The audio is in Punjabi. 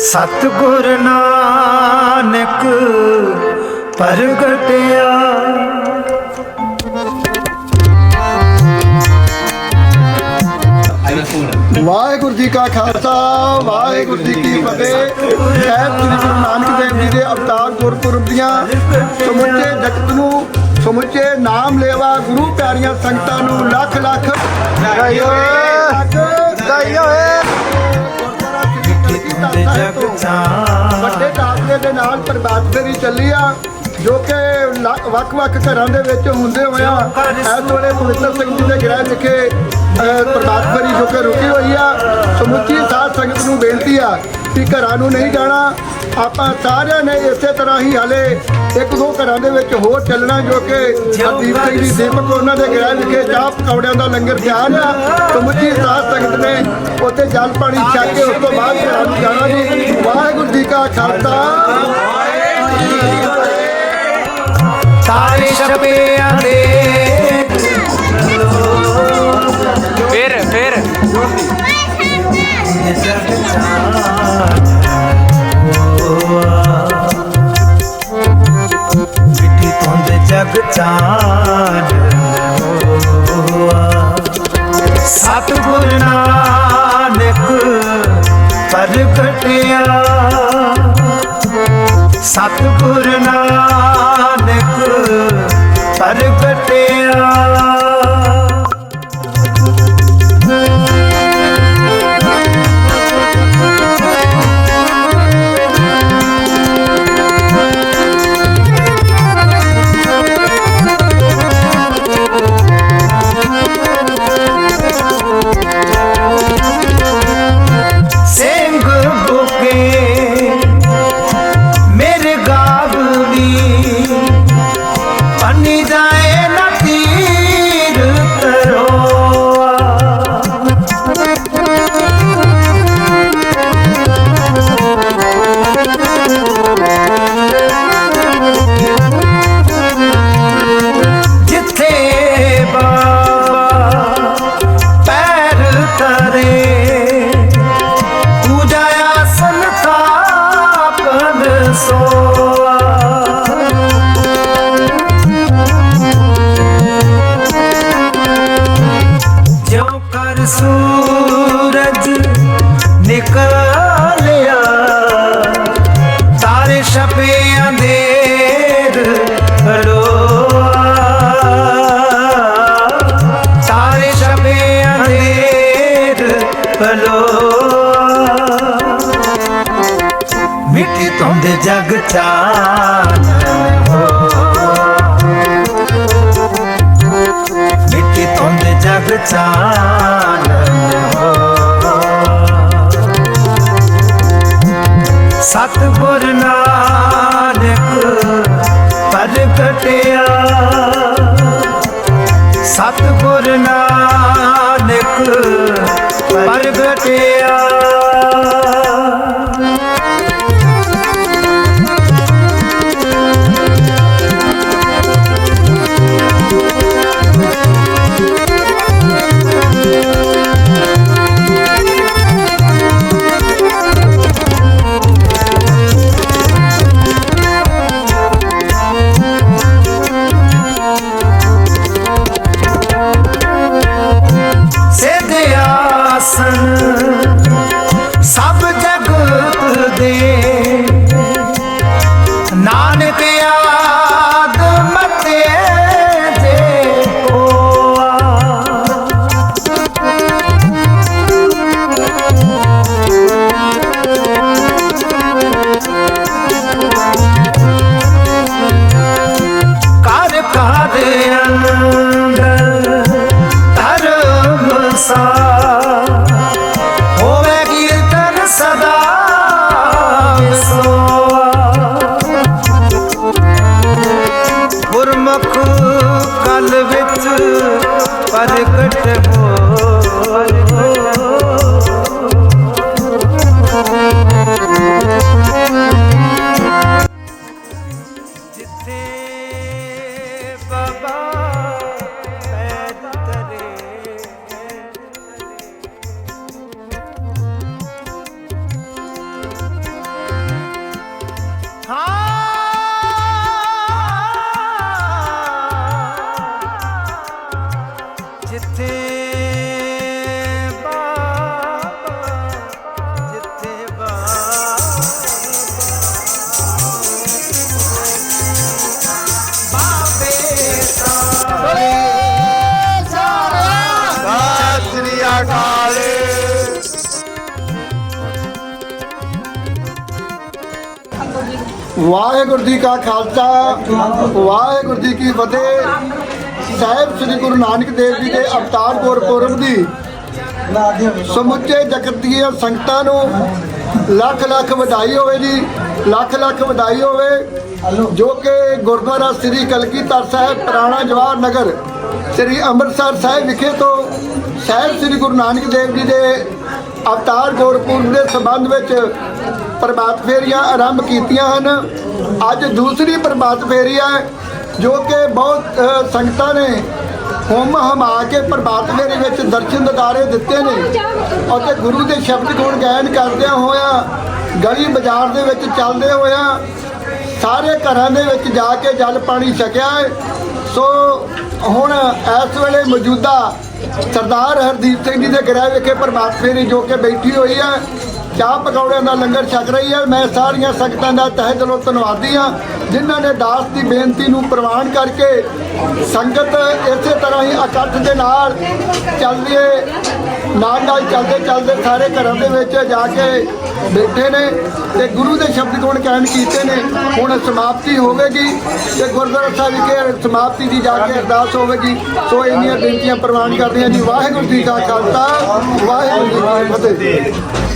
ਸਤਿਗੁਰ ਨਾਨਕ ਪ੍ਰਗਟਿਆ। ਵਾਹਿਗੁਰੂ ਜੀ ਕਾ ਖਾਲਸਾ ਵਾਹਿਗੁਰੂ ਜੀ ਕੀ ਫਤਿਹ। ਸਹਿਬ ਸ੍ਰੀ ਗੁਰੂ ਨਾਨਕ ਦੇਵ ਜੀ ਦੇ ਅਵਤਾਰ ਗੁਰਪੁਰਬ ਦੀਆਂ ਸਮੁੱਚੇ ਜਗਤ ਨੂੰ ਸਮੁੱਚੇ ਨਾਮ ਲੈਵਾ ਗੁਰੂ ਪਿਆਰੀਆਂ ਸੰਗਤਾਂ ਨੂੰ ਲੱਖ ਲੱਖ ਵਧਾਈ ਨਾਲ ਪ੍ਰਭਾਤ ਫੇਰੀ ਚੱਲੀ ਆ ਜੋ ਕਿ ਲ- ਵੱਖ-ਵੱਖ ਘਰਾਂ ਦੇ ਵਿੱਚ ਹੁੰਦੇ ਹੋਇਆ ਇਸ ਵੇਲੇ ਪਵਿੱਤਰ ਸਿੰਘ ਜੀ ਦੇ ਗ੍ਰਹਿ ਵਿਖੇ ਅਹ, ਪ੍ਰਭਾਤ ਫੇਰੀ ਜੋ ਕਿ ਰੁਕੀ ਹੋਈ ਆ। ਸਮੁੱਚੀ ਸਾਧ ਸੰਗਤ ਨੂੰ ਬੇਨਤੀ ਆ ਕਿ ਘਰਾਂ ਨੂੰ ਨਹੀਂ ਜਾਣਾ। ਆਪਾਂ ਸਾਰਿਆਂ ਨੇ ਇਸੇ ਤਰ੍ਹਾਂ ਹੀ ਹਾਲੇ ਇੱਕ ਦੋ ਘਰਾਂ ਦੇ ਵਿੱਚ ਹੋਰ ਚੱਲਣਾ ਜੋ ਕਿ ਹਰਦੀਪ ਸਿੰਘ ਦੀਪਕ ਉਹਨਾਂ ਦੇ ਗ੍ਰਹਿ ਵਿਖੇ ਚਾਹ ਪਕੌੜਿਆਂ ਦਾ ਲੰਗਰ ਤਿਆਰ ਆ। ਸਮੁੱਚੀ ਸਾਧ ਸੰਗਤ ਨੇ ਉੱਥੇ ਜਲ ਪਾਣੀ ਛਕ ਕੇ ਉਸ ਤੋਂ ਬਾਅਦ ਘਰਾਂ ਨੂੰ ਜਾਣਾ ਜੀ। ਵਾਹਿਗੁਰੂ ਜੀ ਕਾ ਖਾਲਸਾ। ਸਾਰੇ ਛਪਿਆਂ ਦੇ ਚਾਨ ਹੋਆ ਸਤਿਗੁਰ ਨਾਨਕ ਪ੍ਰਗਟਿਆ ਸਤਿਗੁਰ ਨਾਨਕ ਪ੍ਰਗਟਿਆ। ਜਗ ਚਾਨ ਮਿੱਟੀ ਤੁੰਦ ਜਗ ਚਾਨ ਸਤਿਗੁਰ ਨਾਨਕ ਪ੍ਰਗਟਿਆ ਸਤਿਗੁਰ ਨਾਨਕ ਪ੍ਰਗਟਿਆ ਸਿੱਧ ਗੁਰਮੁਖ ਕਲ ਵਿੱਚ ਪ੍ਰਗਟ ਹੋ ਵਾਹਿਗੁਰੂ ਜੀ ਕਾ ਖਾਲਸਾ, ਵਾਹਿਗੁਰੂ ਜੀ ਕੀ ਫਤਿਹ। ਸਾਹਿਬ ਸ੍ਰੀ ਗੁਰੂ ਨਾਨਕ ਦੇਵ ਜੀ ਦੇ ਅਵਤਾਰ ਗੁਰਪੁਰਬ ਦੀ ਸਮੁੱਚੇ ਜਗਤ ਦੀਆਂ ਸੰਗਤਾਂ ਨੂੰ ਲੱਖ ਲੱਖ ਵਧਾਈ ਹੋਵੇ ਜੀ, ਲੱਖ ਲੱਖ ਵਧਾਈ ਹੋਵੇ, ਜੋ ਕਿ ਗੁਰਦੁਆਰਾ ਸ੍ਰੀ ਕਲਗੀਧਰ ਸਾਹਿਬ, ਪੁਰਾਣਾ ਜਵਾਹਰ ਨਗਰ, ਸ੍ਰੀ ਅੰਮ੍ਰਿਤਸਰ ਸਾਹਿਬ ਵਿਖੇ ਤੋਂ ਸਾਹਿਬ ਸ੍ਰੀ ਗੁਰੂ ਨਾਨਕ ਦੇਵ ਜੀ ਦੇ ਅਵਤਾਰ ਗੁਰਪੁਰਬ ਦੇ ਸੰਬੰਧ ਵਿੱਚ ਪ੍ਰਭਾਤ ਫੇਰੀਆਂ ਆਰੰਭ ਕੀਤੀਆਂ ਹਨ। ਅੱਜ ਦੂਸਰੀ ਪ੍ਰਭਾਤ ਫੇਰੀ ਹੈ, ਜੋ ਕਿ ਬਹੁਤ ਸੰਗਤਾਂ ਨੇ ਹੁਮ ਹਮਾ ਕੇ ਪ੍ਰਭਾਤ ਫੇਰੀ ਵਿੱਚ ਦਰਸ਼ਨ ਦਿਦਾਰੇ ਦਿੱਤੇ ਨੇ। ਅਤੇ ਗੁਰੂ ਦੇ ਸ਼ਬਦ ਗੁਣ ਗਾਇਨ ਕਰਦਿਆਂ ਹੋਇਆਂ, ਗਲੀ ਬਾਜ਼ਾਰ ਦੇ ਵਿੱਚ ਚੱਲਦੇ ਹੋਇਆਂ, ਸਾਰੇ ਘਰਾਂ ਦੇ ਵਿੱਚ ਜਾ ਕੇ ਜਲ ਪਾਣੀ ਛਕਿਆ ਹੈ। ਸੋ ਹੁਣ ਇਸ ਵੇਲੇ ਮੌਜੂਦਾ ਸਰਦਾਰ ਹਰਦੀਪ ਸਿੰਘ ਜੀ ਦੇ ਗ੍ਰਹਿ ਵਿਖੇ ਪ੍ਰਭਾਤ ਫੇਰੀ ਜੋ ਕਿ ਬੈਠੀ ਹੋਈ ਹੈ ਚਾਹ ਪਕੌੜਿਆਂ ਦਾ ਲੰਗਰ ਛਕ ਰਹੀ ਹੈ। ਮੈਂ ਸਾਰੀਆਂ ਸੰਗਤਾਂ ਦਾ ਤਹਿ ਦਿਲੋਂ ਧੰਨਵਾਦੀ ਹਾਂ, ਜਿਨ੍ਹਾਂ ਨੇ ਦਾਸ ਦੀ ਬੇਨਤੀ ਨੂੰ ਪ੍ਰਵਾਨ ਕਰਕੇ ਸੰਗਤ ਇਸੇ ਤਰ੍ਹਾਂ ਹੀ ਇਕੱਠ ਦੇ ਨਾਲ ਚੱਲਦੇ, ਨਾਲ ਨਾਲ ਚੱਲਦੇ ਚੱਲਦੇ ਸਾਰੇ ਘਰਾਂ ਦੇ ਵਿੱਚ ਜਾ ਕੇ ਬੈਠੇ ਨੇ ਤੇ ਗੁਰੂ ਦੇ ਸ਼ਬਦ ਗੁਣ ਕਹਿਣ ਕੀਤੇ ਨੇ। ਹੁਣ ਸਮਾਪਤੀ ਹੋਵੇਗੀ ਤੇ ਗੁਰਦੁਆਰਾ ਸਾਹਿਬ ਵਿਖੇ ਸਮਾਪਤੀ ਦੀ ਜਾ ਕੇ ਅਰਦਾਸ ਹੋਵੇਗੀ। ਸੋ ਇੰਨੀਆਂ ਬੇਨਤੀਆਂ ਪ੍ਰਵਾਨ ਕਰਦੇ ਹਾਂ ਜੀ। ਵਾਹਿਗੁਰੂ ਜੀ ਕਾ ਖਾਲਸਾ, ਵਾਹਿਗੁਰੂ ਜੀ ਕੀ ਫਤਿਹ।